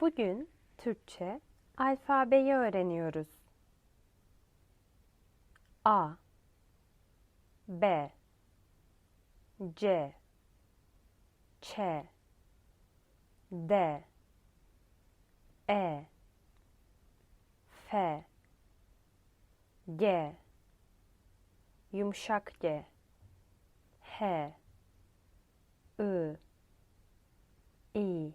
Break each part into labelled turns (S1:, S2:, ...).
S1: Bugün Türkçe alfabeyi öğreniyoruz. A B C Ç D E F G yumuşak G H I I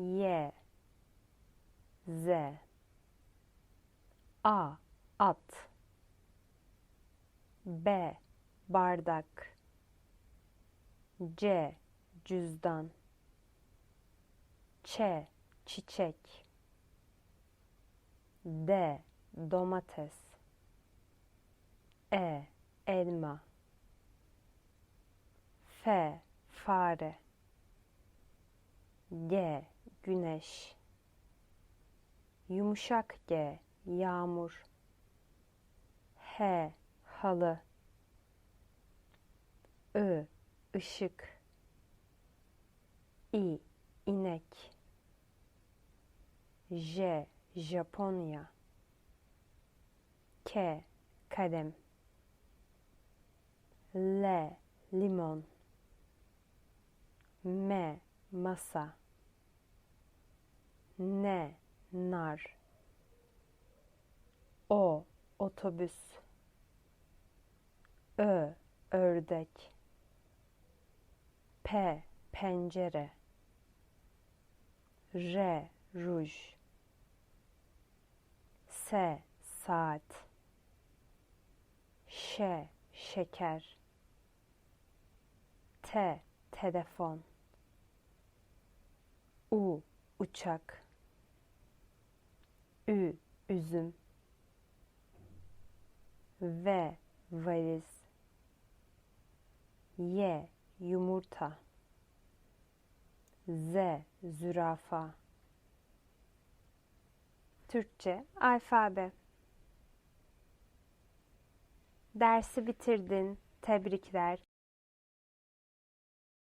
S1: Y Z. A. At. B. Bardak. C. Cüzdan. Ç. Çiçek. D. Domates. E. Elma. F. Fare. G güneş yumuşak G yağmur H halı I ışık İ inek J Japonya K kalem L limon M masa N nar. O otobüs. Ö ördek. P pencere. R ruj. S saat. Ş şeker. T telefon. U uçak Ü üzüm V valiz Y yumurta Z zürafa Türkçe alfabe Dersi bitirdin. Tebrikler.